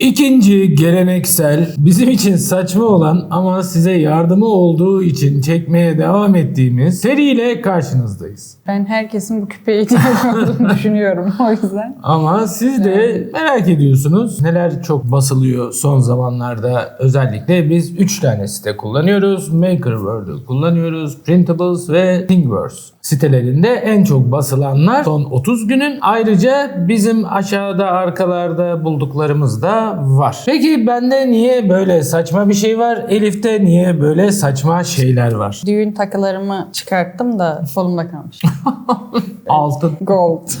İkinci geleneksel, bizim için saçma olan ama size yardımı olduğu için çekmeye devam ettiğimiz seriyle karşınızdayız. Ben herkesin bu küpeye ihtiyacı olduğunu düşünüyorum o yüzden. Ama siz de merak ediyorsunuz neler çok basılıyor son zamanlarda. Özellikle biz 3 tane site kullanıyoruz. Makerworld'u kullanıyoruz. Printables ve Thingiverse sitelerinde en çok basılanlar son 30 günün. Ayrıca bizim aşağıda arkalarda bulduklarımız da var. Peki bende niye böyle saçma bir şey var? Elif'te niye böyle saçma şeyler var? Düğün takılarımı çıkarttım da kolumda kalmış. Altın. Gold.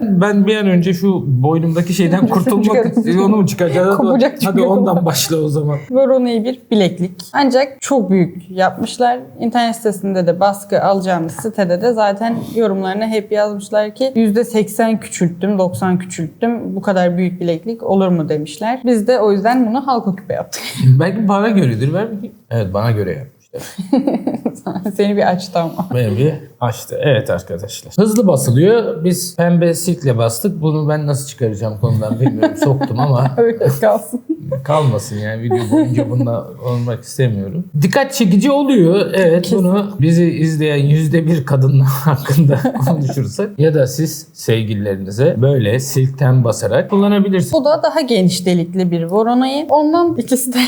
Ben bir an önce şu boynumdaki şeyden kurtulmak istiyorum. Onu mu çıkaracağız? Kopacak Hadi ondan başla o zaman. Voronei bir bileklik. Ancak çok büyük yapmışlar. İnternet sitesinde de baskı alacağımız sitede de zaten yorumlarına hep yazmışlar ki %80 küçülttüm, 90 küçülttüm. Bu kadar büyük bileklik olur mu demişler. Biz de o yüzden bunu halka küpe yaptık. Belki bana göredir. Bakayım. Evet bana göre yapmışlar. Seni bir açtı ama. Beni bir açtı. Evet arkadaşlar. Hızlı basılıyor. Biz pembe silkle bastık. Bunu ben nasıl çıkaracağım konudan bilmiyorum. Soktum ama Öyle kalsın. kalmasın yani video boyunca bununla olmak istemiyorum. Dikkat çekici oluyor. Evet bunu bizi izleyen yüzde bir kadın hakkında konuşursak ya da siz sevgililerinize böyle silkten basarak kullanabilirsiniz. Bu da daha geniş delikli bir Voronei. Ondan ikisi de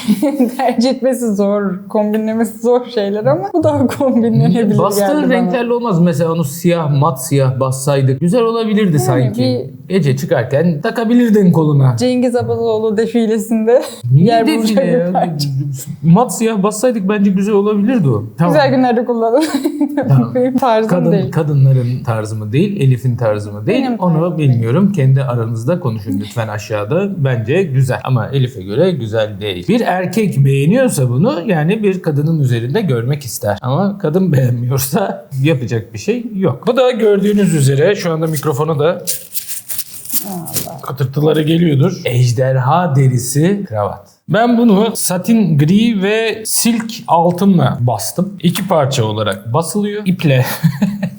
tercih etmesi zor, kombinlemesi zor şeyler ama bu daha kombinlenebilir Bastığın renklerle olmaz. Mesela onu siyah, mat siyah bassaydık güzel olabilirdi sanki. Gece çıkarken takabilirdin koluna. Cengiz Abazoğlu defilesinde Niye yer bulacak bir parça. Mat siyah bassaydık bence güzel olabilirdi o. Tamam. Güzel günlerde kullanın. Tamam. Benim tarzım Kadın, değil. kadınların tarzı mı değil, Elif'in tarzı mı değil Benim onu bilmiyorum. Kendi aranızda konuşun lütfen aşağıda. Bence güzel ama Elif'e göre güzel değil. Bir erkek beğeniyorsa bunu yani bir kadının üzerinde görmek ister. Ama kadın beğenmiyorsa yapacak bir şey yok. Bu da gördüğünüz üzere şu anda mikrofonu da Katırtıları geliyordur. Ejderha derisi kravat. Ben bunu satin gri ve silk altınla bastım. İki parça olarak basılıyor. İple.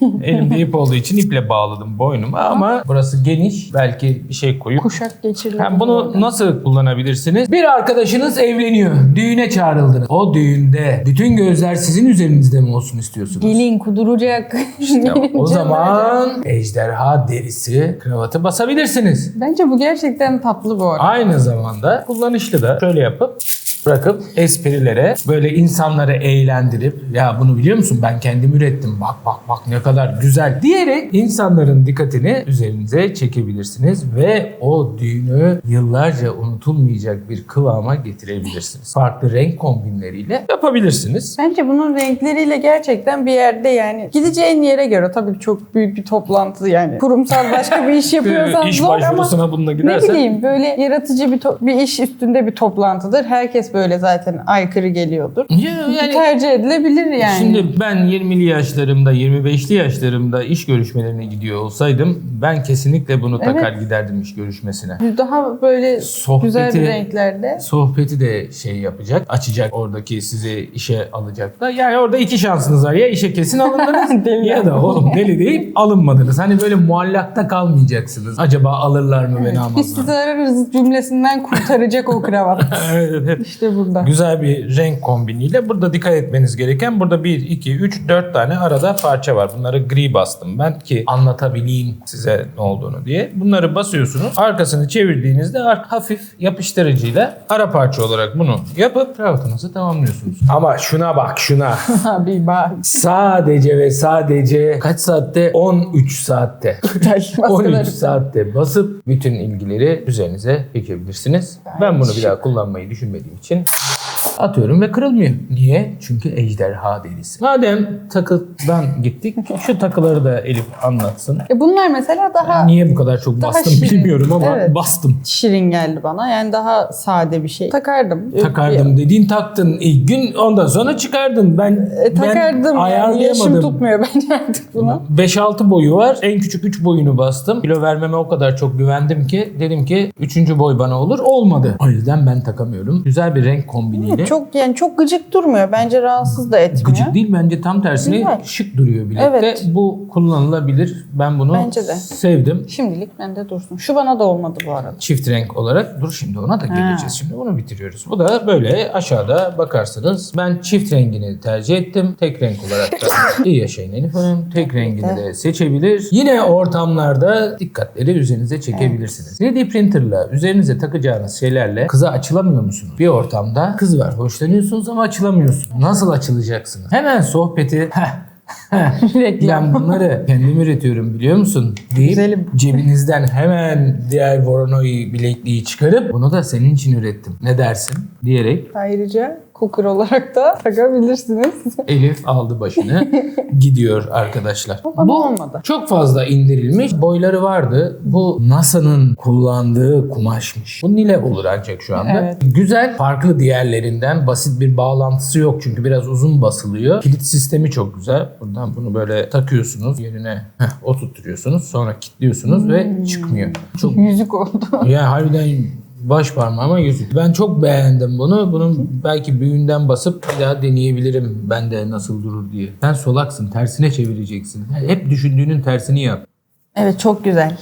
Elimde ip olduğu için iple bağladım boynuma ama burası geniş. Belki bir şey koyup Kuşak geçirilir. Ha, bunu nasıl kullanabilirsiniz? Bir arkadaşınız evleniyor. Düğüne çağrıldınız. O düğünde bütün gözler sizin üzerinizde mi olsun istiyorsunuz? Gelin kuduracak. Ya, o zaman ejderha derisi kravatı basabilirsiniz. Bence bu gerçekten tatlı bu arada. Aynı zamanda kullanışlı da şöyle yapıp bırakıp esprilere böyle insanları eğlendirip ya bunu biliyor musun ben kendim ürettim bak bak bak ne kadar güzel diyerek insanların dikkatini üzerinize çekebilirsiniz ve o düğünü yıllarca unutulmayacak bir kıvama getirebilirsiniz. Farklı renk kombinleriyle yapabilirsiniz. Bence bunun renkleriyle gerçekten bir yerde yani gideceğin yere göre tabii çok büyük bir toplantı yani kurumsal başka bir iş yapıyorsan İş zor ama başvurusuna bununla ne gidersen bileyim böyle yaratıcı bir to- bir iş üstünde bir toplantıdır. Herkes böyle zaten aykırı geliyordur. Ya, yani Tercih edilebilir yani. Şimdi ben 20'li yaşlarımda, 25'li yaşlarımda iş görüşmelerine gidiyor olsaydım ben kesinlikle bunu takar giderdim iş görüşmesine. daha böyle Sohbeti- güzel bir renklerde. Sohbeti de şey yapacak, açacak oradaki sizi işe alacaklar. Yani orada iki şansınız var. Ya işe kesin alındınız ya da oğlum deli deyip alınmadınız. Hani böyle muallakta kalmayacaksınız. Acaba alırlar mı beni Biz almazlar sizi ararız cümlesinden kurtaracak o kravat. Evet, evet. İşte burada. Güzel bir renk kombiniyle. Burada dikkat etmeniz gereken burada 1, 2, 3, 4 tane arada parça var. Bunları gri bastım ben ki anlatabileyim size ne olduğunu diye. Bunları basıyorsunuz. Arkasını çevirdiğinizde hafif yapıştırıcıyla ara parça olarak bunu yapıp kravatınızı tamamlıyorsunuz. Ama şuna bak şuna. bir bak. sadece ve sadece kaç saatte? 13 saatte. 13 saatte basıp bütün ilgileri üzerinize çekebilirsiniz. Ben bunu bir daha kullanmayı düşünmediğim için atıyorum ve kırılmıyor. Niye? Çünkü ejderha derisi. Madem takıdan gittik, şu takıları da Elif anlatsın. E bunlar mesela daha Niye bu kadar çok Daha bastım şirin. bilmiyorum ama Evet. bastım. şirin geldi bana. Yani daha sade bir şey. Takardım. Takardım dediğin taktın ilk gün ondan sonra çıkardın. Ben, E, takardım ben yani. Yaşım ayarlayamadım. tutmuyor bence artık buna. 5-6 boyu var. En küçük 3 boyunu bastım. Kilo vermeme o kadar çok güvendim ki dedim ki 3. boy bana olur. Olmadı. O yüzden ben takamıyorum. Güzel bir renk kombiniyle çok yani çok gıcık durmuyor. Bence rahatsız da etmiyor. Gıcık değil bence tam tersine Güzel. şık duruyor bilekte. Evet. Bu kullanılabilir. Ben bunu Bence de. sevdim. Şimdilik bende dursun. Şu bana da olmadı bu arada. Çift renk olarak dur şimdi ona da geleceğiz. Ha. Şimdi bunu bitiriyoruz. Bu da böyle aşağıda bakarsınız. Ben çift rengini tercih ettim. Tek renk olarak da iyi yaşayın Elif Hanım. Tek rengini de seçebilir. Yine ortamlarda dikkatleri üzerinize çekebilirsiniz. 3D printerla üzerinize takacağınız şeylerle kıza açılamıyor musunuz? Bir ortamda kız var. Hoşlanıyorsunuz ama açılamıyorsunuz. Nasıl açılacaksınız? Hemen sohbeti ben bunları kendim üretiyorum biliyor musun? Deyip Güzelim. cebinizden hemen diğer Voronoi bilekliği çıkarıp bunu da senin için ürettim. Ne dersin? Diyerek Ayrıca cooker olarak da takabilirsiniz. Elif aldı başını gidiyor arkadaşlar. Bana olmadı. Çok fazla indirilmiş. Boyları vardı. Bu NASA'nın kullandığı kumaşmış. Bu Nile olur ancak şu anda. Evet. Güzel. Farklı diğerlerinden basit bir bağlantısı yok çünkü biraz uzun basılıyor. Kilit sistemi çok güzel. Buradan bunu böyle takıyorsunuz. Yerine heh, oturtuyorsunuz. Sonra kilitliyorsunuz ve çıkmıyor. Çok Yüzük oldu. yani harbiden baş parmağıma yüzük. Ben çok beğendim bunu. Bunun belki büyüğünden basıp bir daha deneyebilirim ben de nasıl durur diye. Sen solaksın, tersine çevireceksin. Hep düşündüğünün tersini yap. Evet çok güzel.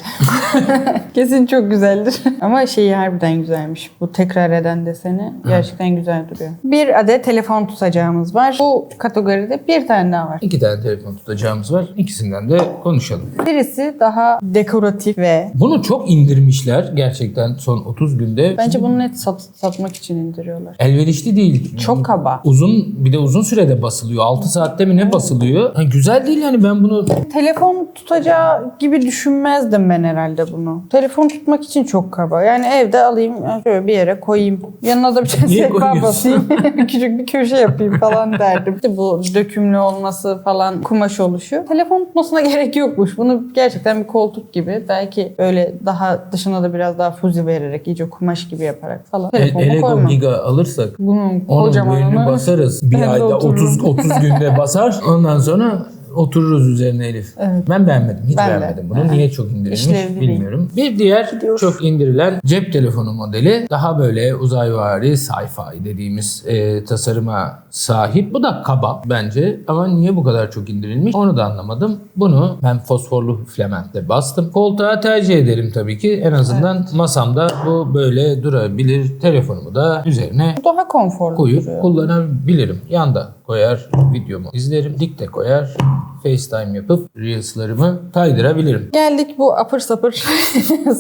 Kesin çok güzeldir. Ama şeyi harbiden güzelmiş. Bu tekrar eden deseni gerçekten güzel duruyor. Bir adet telefon tutacağımız var. Bu kategoride bir tane daha var. İki tane telefon tutacağımız var. İkisinden de konuşalım. Birisi daha dekoratif ve Bunu çok indirmişler gerçekten son 30 günde. bence bunu net sat- satmak için indiriyorlar. Elverişli değil. Çok kaba. Uzun bir de uzun sürede basılıyor. 6 saatte mi ne basılıyor? Ha, güzel değil yani ben bunu Telefon tutacağı gibi düşünmezdim ben herhalde bunu. Telefon tutmak için çok kaba. Yani evde alayım şöyle bir yere koyayım. Yanına da bir Niye sehpa basayım. Küçük bir köşe yapayım falan derdim. İşte bu dökümlü olması falan kumaş oluşu. Telefon tutmasına gerek yokmuş. Bunu gerçekten bir koltuk gibi belki böyle daha dışına da biraz daha fuzi vererek iyice kumaş gibi yaparak falan. El- Telefonu Elego koymam. Giga alırsak Bunun kocamanını basarız. Bir ayda otururum. 30 30 günde basar. Ondan sonra otururuz üzerine Elif. Evet. Ben beğenmedim. Hiç Ben beğenmedim bunu. Evet. Niye çok indirilmiş İşlevli değil. bilmiyorum. Bir diğer Gidiyor. çok indirilen cep telefonu modeli. Daha böyle uzayvari sci-fi dediğimiz e, tasarıma sahip. Bu da kaba bence. Ama niye bu kadar çok indirilmiş onu da anlamadım. Bunu ben fosforlu filamentle bastım. Koltuğa tercih ederim tabii ki. En azından masamda bu böyle durabilir. Telefonumu da üzerine Daha konforlu koyup duruyor. kullanabilirim. Yanda koyar videomu izlerim. Dikte koyar. FaceTime yapıp Reels'larımı kaydırabilirim. Geldik bu apır sapır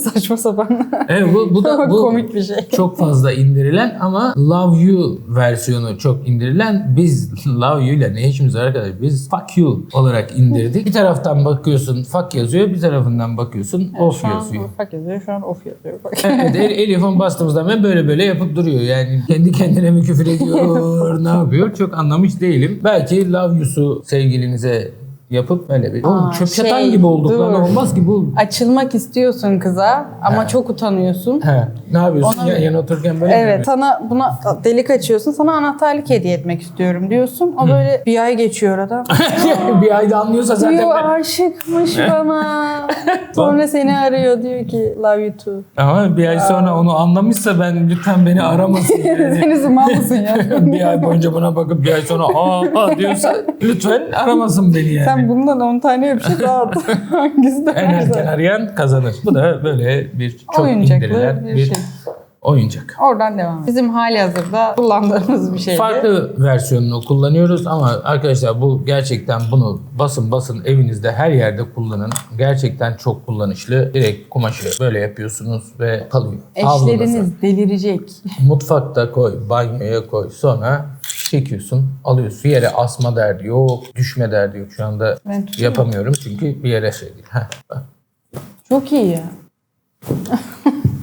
saçma sapan Evet bu, bu da bu komik bir şey. çok fazla indirilen ama Love You versiyonu çok indirilen. Biz Love You ile ne işimiz var arkadaş? Biz Fuck You olarak indirdik. Bir taraftan bakıyorsun fuck yazıyor, bir tarafından bakıyorsun off şu an yazıyor. Fuck yazıyor, şu an off yazıyor. Evet, el, el ifon bastığımızda ben böyle böyle yapıp duruyor. Yani kendi kendine mi küfür ediyor, ne yapıyor? Çok anlamış değilim. Belki Love You'su sevgilinize yapıp öyle bir... Oğlum Aa, çöp şey, çatan gibi olduk lan dur. olmaz ki bu. Açılmak istiyorsun kıza ama çok utanıyorsun. He, ne yapıyorsun Ona- yan yana otururken böyle mi Evet sana buna delik açıyorsun sana anahtarlık hediye etmek istiyorum diyorsun. O böyle bir ay geçiyor adam. bir ayda anlıyorsa zaten diyor ben... aşıkmış bana. Sonra seni arıyor diyor ki love you too. Ama bir ay sonra onu anlamışsa ben lütfen beni aramasın. Yani. Seni zımal mısın ya? bir ay boyunca buna bakıp bir ay sonra ha ha diyorsa lütfen aramasın beni yani. Sen bundan 10 tane yapışık dağıt. Hangisi En dönerse. erken arayan kazanır. Bu da böyle bir çok Oyuncaklı indirilen bir bir, şey. oyuncak. Oradan devam edelim. Bizim hali hazırda kullandığımız bir şey. Farklı versiyonunu kullanıyoruz ama arkadaşlar bu gerçekten bunu basın basın evinizde her yerde kullanın. Gerçekten çok kullanışlı. Direkt kumaşı böyle yapıyorsunuz ve kalıyor. Eşleriniz delirecek. Mutfakta koy, banyoya koy. Sonra çekiyorsun, alıyorsun. Yere asma derdi yok, düşme derdi yok. Şu anda Ben tutuyorum. yapamıyorum çünkü bir yere şey değil. Heh. Çok iyi ya.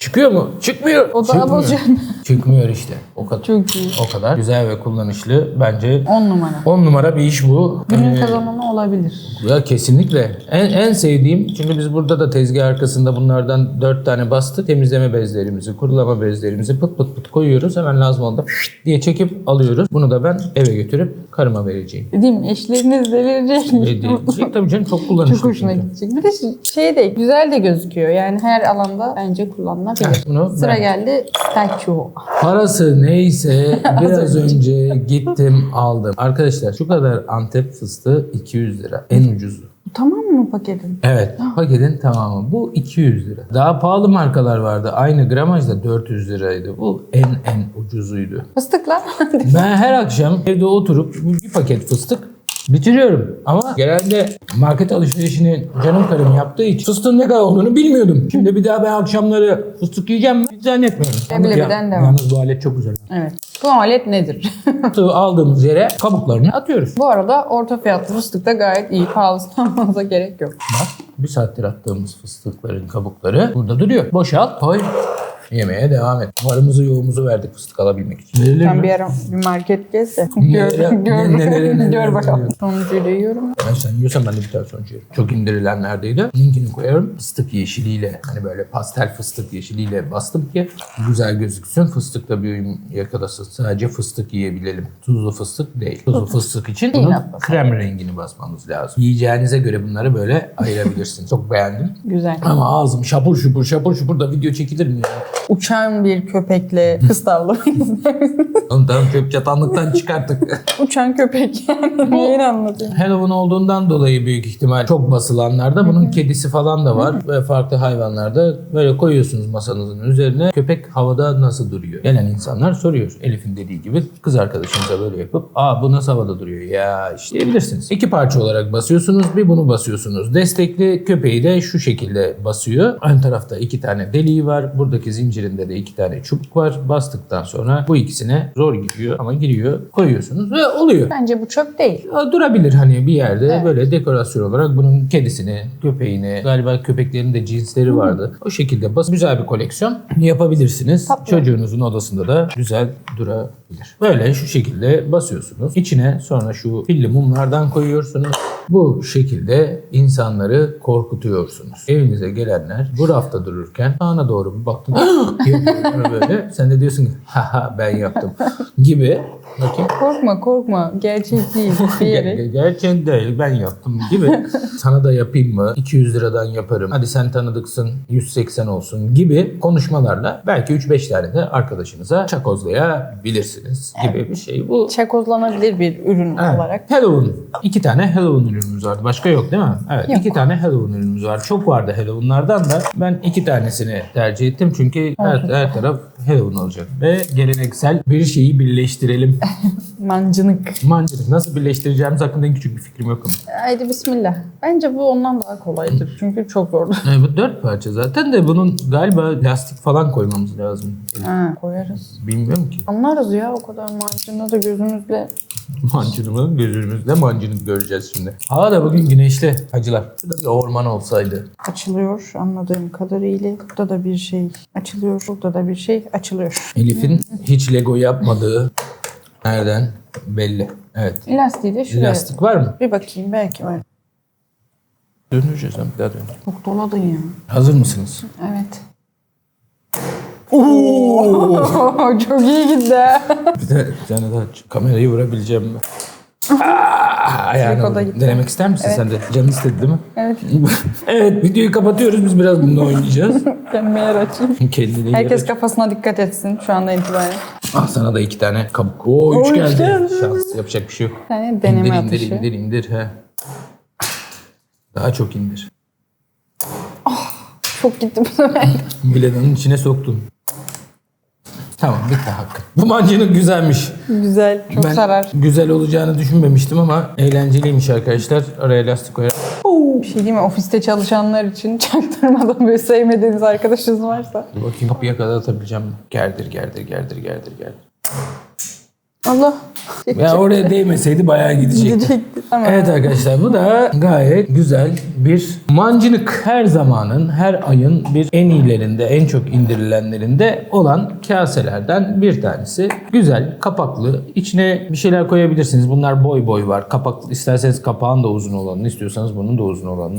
Çıkıyor mu? Çıkmıyor. O da Çıkmıyor. bozacaksın. Çıkmıyor işte. O kadar. Çok iyi. O kadar güzel ve kullanışlı. Bence 10 numara. 10 numara bir iş bu. Günün Ee, kazananı olabilir. Ya kesinlikle. En, en sevdiğim çünkü biz burada da tezgah arkasında bunlardan 4 tane bastık. Temizleme bezlerimizi, kurulama bezlerimizi pıt pıt pıt koyuyoruz. Hemen lazım oldu diye çekip alıyoruz. Bunu da ben eve götürüp karıma vereceğim. Değil mi? Eşleriniz delirecek. Diyecek tabii canım çok kullanışlı. Çok hoşuna çünkü. gidecek. Bir de şey de güzel de gözüküyor. Yani her alanda bence kullanılabilir. Kullanılabilir. Evet, bunu Sıra ben- geldi statue. Parası neyse biraz önce gittim aldım. Arkadaşlar şu kadar Antep fıstığı 200 lira. En ucuzu. Tamam mı paketin? Evet paketin tamamı. Bu 200 lira. Daha pahalı markalar vardı. Aynı gramajda 400 liraydı. Bu en en ucuzuydu. Fıstıklar. Ben her akşam evde oturup bir paket fıstık bitiriyorum. Ama genelde market alışverişini canım karım yaptığı için fıstığın ne kadar olduğunu bilmiyordum. Şimdi bir daha ben akşamları fıstık yiyeceğim mi? Hiç zannetmiyorum. Leblebiden devam. Yalnız bu alet çok güzel. evet. Bu alet nedir? Fıstığı aldığımız yere kabuklarını atıyoruz. Bu arada orta fiyatlı fıstık da gayet iyi. Pahalısını almanıza gerek yok. Bak bir saattir attığımız fıstıkların kabukları burada duruyor. Boşalt, koy. Yemeye devam et. Varımızı yoğumuzu verdik fıstık alabilmek için. Verilir Sen mi? bir ara bir market gez de. Gör, gör, ne- ne- ne- ne- gör ne- bakalım. da yiyorum. Ben sen yiyorsan ben de bir tane sonuç yerim. Çok indirilenlerdeydi. Linkini koyarım. Fıstık yeşiliyle hani böyle pastel fıstık yeşiliyle bastım ki güzel gözüksün. Fıstıkla bir uyum yakalasın. Sadece fıstık yiyebilelim. Tuzlu fıstık değil. Tuzlu fıstık için bunun krem rengini basmanız lazım. Yiyeceğinize göre bunları böyle ayırabilirsiniz. Çok beğendim. Güzel. Ama ağzım şapur şupur şapur şupur da video çekilir mi ya? Uçan bir köpekle kız tavlamayı izler misiniz? Onu tamam çöp çatanlıktan çıkarttık. Uçan köpek yani. Neyini anlatayım? Halloween olduğundan dolayı büyük ihtimal çok basılanlarda bunun kedisi falan da var ve farklı hayvanlarda böyle koyuyorsunuz masanızın üzerine köpek havada nasıl duruyor? Gelen insanlar soruyor. Elif'in dediği gibi kız arkadaşınıza böyle yapıp aa bu nasıl havada duruyor ya işte diyebilirsiniz. İki parça olarak basıyorsunuz bir bunu basıyorsunuz. Destekli köpeği de şu şekilde basıyor. Ön tarafta iki tane deliği var. Buradaki zincirinde de iki tane çubuk var. Bastıktan sonra bu ikisine zor giriyor ama giriyor. Koyuyorsunuz ve oluyor. Bence bu çöp değil. Durabilir hani bir yerde Evet. böyle dekorasyon olarak bunun kedisini, köpeğini, galiba köpeklerin de cinsleri vardı. O şekilde bas güzel bir koleksiyon yapabilirsiniz. Tatlı. Çocuğunuzun odasında da güzel durabilir. Böyle şu şekilde basıyorsunuz. İçine sonra şu pilli mumlardan koyuyorsunuz. Bu şekilde insanları korkutuyorsunuz. Evinize gelenler bu rafta dururken sağına doğru bir yapıyor böyle. Sen de diyorsun ki haha ben yaptım gibi. Bakayım. Korkma korkma. Gerçek değil. Diyerek. Ger- Gerçek değil ben yaptım gibi. Sana da yapayım mı? 200 liradan yaparım. Hadi sen tanıdıksın 180 olsun gibi konuşmalarla belki 3-5 tane de arkadaşınıza çakozlayabilirsiniz gibi bir şey bu. Çakozlanabilir bir ürün Evet. olarak. Halloween. İki tane Halloween ürünümüz vardı. Başka yok değil mi? Evet. Yok. iki tane Halloween ürünümüz var. Çok vardı Halloween'lardan da ben iki tanesini tercih ettim. Çünkü her, her taraf Halloween olacak. Ve geleneksel bir şeyi birleştirelim. Mancınık. Mancınık. Nasıl birleştireceğimiz hakkında en küçük bir fikrim yok ama. Haydi bismillah. Bence bu ondan daha kolaydır. Çünkü çok zordu. E, bu dört parça zaten de bunun galiba lastik falan koymamız lazım. Ha, koyarız. Bilmiyorum ki. Anlarız ya o kadar mancını da gözümüzle. Mancınımı gözümüzde mancınık göreceğiz şimdi. Hava da bugün güneşli hacılar. Şurada bir orman olsaydı. Açılıyor anladığım kadarıyla. Burada da bir şey açılıyor. Burada da bir şey açılıyor. Elif'in hiç Lego yapmadığı nereden belli. Evet. Lastiği de şuraya. Lastik var mı? Bir bakayım belki var. Döneceğiz ben bir daha döneceğim. Çok doladın ya. Hazır mısınız? Evet. Oo! Çok iyi gitti. Bir de bir tane daha aç. kamerayı vurabileceğim mi? Aa, ayağına Trikoda vurdum. gitti. Denemek ister misin sen de? Canın istedi değil mi? Evet. evet videoyu kapatıyoruz. Biz biraz bununla oynayacağız. Kendime yer açayım. Kendine Herkes yarat. kafasına dikkat etsin şu andan itibaren. Ah sana da iki tane kabuk. Oo üç üç geldi. geldi. Şans yapacak bir şey yok. Tane deneme indir, atışı. indir indir indir he. Daha çok indir. Çok gitti bu sefer. Biledanın içine soktun. Tamam bitti hakkı. Bu mancınık güzelmiş. Güzel. Çok ben sarar. güzel olacağını düşünmemiştim ama eğlenceliymiş arkadaşlar. Oraya lastik koyarak. Bir şey değil mi? Ofiste çalışanlar için çaktırmadan böyle sevmediğiniz arkadaşınız varsa. Dur bakayım kapıya kadar atabileceğim? Gerdir gerdir gerdir gerdir gerdir. Allah. Ya oraya değmeseydi bayağı gidecekti. Gidecekti. Tamam. Evet arkadaşlar bu da gayet güzel bir mancınık. Her zamanın, her ayın bir en iyilerinde, en çok indirilenlerinde olan kaselerden bir tanesi. Güzel, kapaklı. İçine bir şeyler koyabilirsiniz. Bunlar boy boy var. Kapaklı. isterseniz kapağın da uzun olanını, istiyorsanız bunun da uzun olanını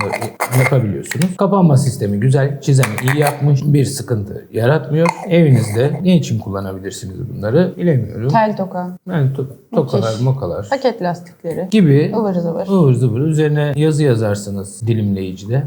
yapabiliyorsunuz. Kapanma sistemi güzel. Çizen iyi yapmış. Bir sıkıntı yaratmıyor. Evinizde ne için kullanabilirsiniz bunları bilemiyorum. Tel toka. Yani tut- tokalar, mokalar Paket lastikleri. gibi ıvır zıvır. ıvır zıvır üzerine yazı yazarsınız dilimleyicide.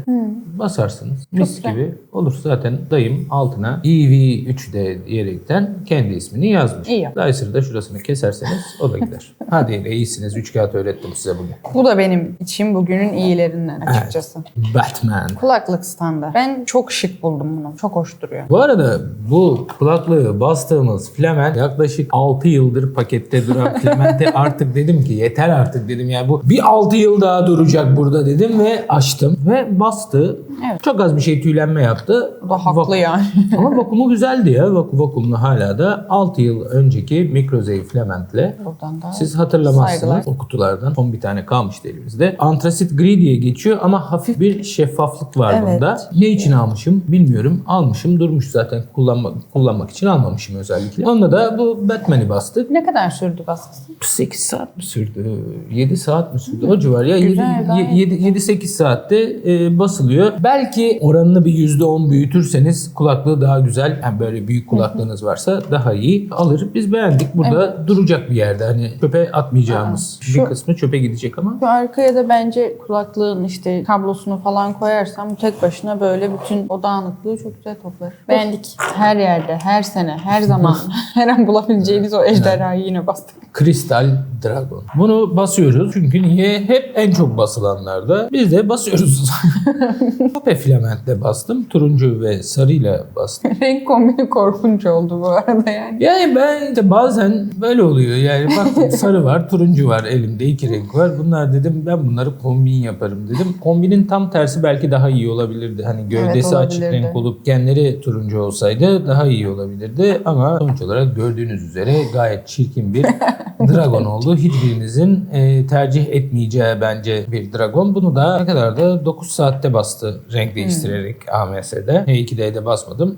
Basarsınız. Mis güzel. gibi olur. Zaten dayım altına EV3D diyerekten kendi ismini yazmış. İyi yap. Dolayısıyla da şurasını keserseniz o da gider. Hadi yine iyisiniz. Üç kağıt öğrettim size bugün. Bu da benim için bugünün iyilerinden açıkçası. Batman. Kulaklık standı. Ben çok şık buldum bunu. Çok hoş duruyor. Bu arada bu kulaklığı bastığımız filament yaklaşık 6 yıldır pakette duran filamenti artık dedim ki yeter artık dedim yani bu bir 6 yıl daha duracak burada dedim ve açtım ve bastı. Evet. Çok az bir şey tüylenme yaptı. Bu da haklı Vak- yani. Ama vakumu güzeldi ya. Vak vakumlu hala da 6 yıl önceki mikrozey filamentle Buradan da siz hatırlamazsınız Saygılar. o kutulardan. Son bir tane kalmıştı elimizde. Antrasit gri diye geçiyor ama hafif bir şeffaflık var Evet. bunda. Ne için almışım bilmiyorum. Almışım durmuş zaten kullanmak, kullanmak için almamışım özellikle. Onunla da bu Batman'i bastık. Ne kadar sürdü baskısı? 8 saat mi sürdü? 7 saat mi sürdü? O civar ya. Güzel, gayet 7-8 saatte e, basılıyor. Belki oranını bir %10 büyütürseniz kulaklığı daha güzel. Yani böyle büyük kulaklığınız varsa daha iyi alır. Biz beğendik. Burada duracak bir yerde. Hani çöpe atmayacağımız Şu- bir kısmı çöpe gidecek ama. Şu arkaya da bence kulaklığın işte kablosunu falan koyarsam bu tek başına böyle bütün o dağınıklığı çok güzel toplar. Beğendik. Her yerde, her sene, her zaman, her an bulabileceğiniz o ejderhayı yine bastık. Kristal Dragon. Bunu basıyoruz. Çünkü niye? Hep en çok basılanlarda. Biz de basıyoruz. Kope filamentle bastım. Turuncu ve sarıyla bastım. Renk kombini korkunç oldu bu arada yani. Yani ben de bazen böyle oluyor. Yani baktım sarı var, turuncu var elimde iki renk var. Bunlar dedim ben bunları kombin yaparım dedim. Kombinin tam tersi belki daha iyi olabilirdi. Hani gövdesi açık olabilirdi. renk olup genleri turuncu olsaydı daha iyi olabilirdi. Ama sonuç olarak gördüğünüz üzere gayet çirkin bir dragon oldu. Hiçbirinizin e, tercih etmeyeceği bence bir dragon. Bunu da ne kadar da 9 saatte bastı renk değiştirerek AMS'de. E2D'de basmadım.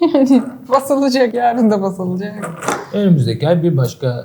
Yani basılacak, yarın da basılacak. Önümüzdeki ay bir başka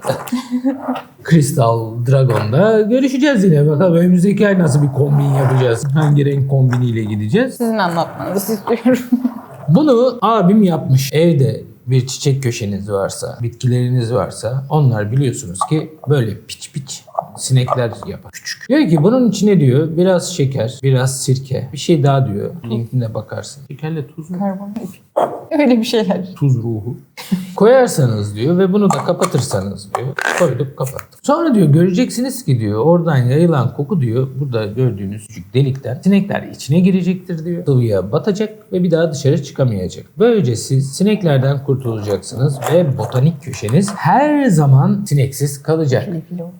Crystal Dragon'da görüşeceğiz yine. Bakalım önümüzdeki ay nasıl bir kombin yapacağız. Hangi renk kombiniyle gideceğiz. Sizin anlatmanızı istiyorum. Bunu abim yapmış. Evde bir çiçek köşeniz varsa, bitkileriniz varsa onlar biliyorsunuz ki böyle piç piç sinekler yapar. Küçük. Diyor ki bunun içine diyor biraz şeker, biraz sirke, bir şey daha diyor. Linkine bakarsın. Şekerle tuz mu? Karbon. Öyle bir şeyler. tuz ruhu. Koyarsanız diyor ve bunu da kapatırsanız diyor. Koyduk kapattık. Sonra diyor göreceksiniz ki diyor oradan yayılan koku diyor burada gördüğünüz küçük delikten sinekler içine girecektir diyor. Sıvıya batacak ve bir daha dışarı çıkamayacak. Böylece siz sineklerden kurtulacaksınız ve botanik köşeniz her zaman sineksiz kalacak. Olacak.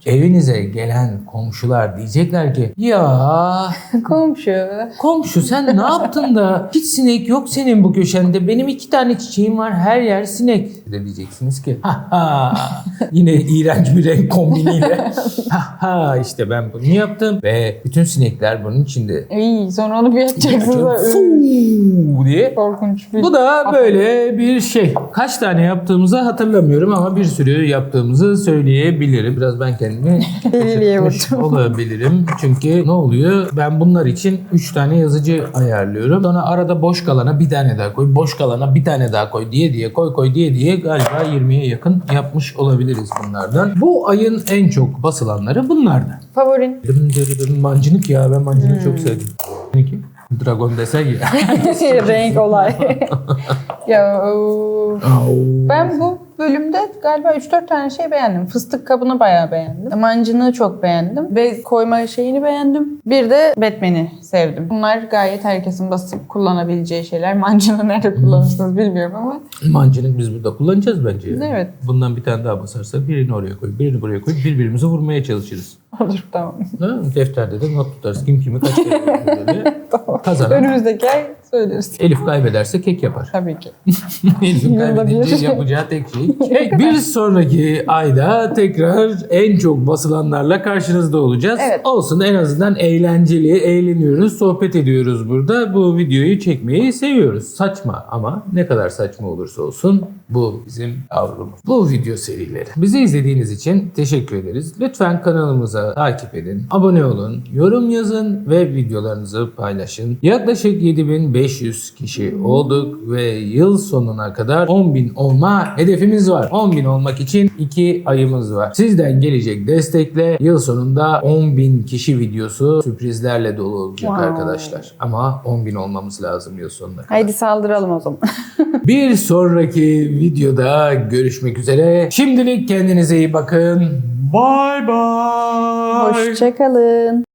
Evinize gelen komşular diyecekler ki ya Komşu. Komşu sen ne yaptın da hiç sinek yok senin bu köşende. Benim iki tane çiçeğim var her yer sinek. De diyeceksiniz ki ha ha yine iğrenç bir renk kombiniyle. ha ha işte ben bunu yaptım ve bütün sinekler bunun içinde. İyi sonra onu bir ıı, Fuu diye. Korkunç bir Bu da böyle bir şey. Kaç tane yaptığımızı hatırlamıyorum ama bir sürü yaptığımızı söyleyebilirim. Biraz ben kendimi vurdum. olabilirim. Çünkü ne oluyor? Ben bunlar için 3 tane yazıcı ayarlıyorum. Sonra arada boş kalana bir tane daha koy, boş kalana bir tane daha koy diye diye koy koy diye diye galiba 20'ye yakın yapmış olabiliriz bunlardan. Bu ayın en çok basılanları bunlardan. Favorin. Dım dır dım mancınık ya ben mancınık çok sevdim. Peki. Dragon desen ya. Renk olay. ya ben bu bölümde galiba 3-4 tane şey beğendim. Fıstık kabını bayağı beğendim. Mancını çok beğendim. Ve koyma şeyini beğendim. Bir de Batman'i sevdim. Bunlar gayet herkesin basıp kullanabileceği şeyler. Mancını nerede kullanırsınız bilmiyorum ama. Mancınık biz burada kullanacağız bence. yani. Evet. Bundan bir tane daha basarsak birini oraya koy, birini buraya koy, birbirimizi vurmaya çalışırız. Olur tamam. Ha, Defterde de not tutarız. Kim kimi kaç kere tamam. Kazanan Önümüzdeki ay söyleriz. Elif kaybederse kek yapar. Tabii ki. Elif'in kaybedince yapacağı tek şey kek. Bir sonraki ayda tekrar en çok basılanlarla karşınızda olacağız. Evet. Olsun en azından eğlenceli, eğleniyoruz, sohbet ediyoruz burada. Bu videoyu çekmeyi seviyoruz. Saçma ama ne kadar saçma olursa olsun Bu bizim yavrumuz. Bu video serileri. Bizi izlediğiniz için teşekkür ederiz. Lütfen kanalımıza takip edin, abone olun, yorum yazın ve videolarınızı paylaşın. Yaklaşık 7500 kişi olduk ve yıl sonuna kadar 10.000 olma hedefimiz var. 10.000 olmak için 2 ayımız var. Sizden gelecek destekle yıl sonunda 10.000 kişi videosu sürprizlerle dolu olacak Wow. arkadaşlar. Ama 10.000 olmamız lazım yıl sonuna kadar. Haydi saldıralım o zaman. Bir sonraki videoda görüşmek üzere. Şimdilik kendinize iyi bakın. Bye bye. Hoşçakalın.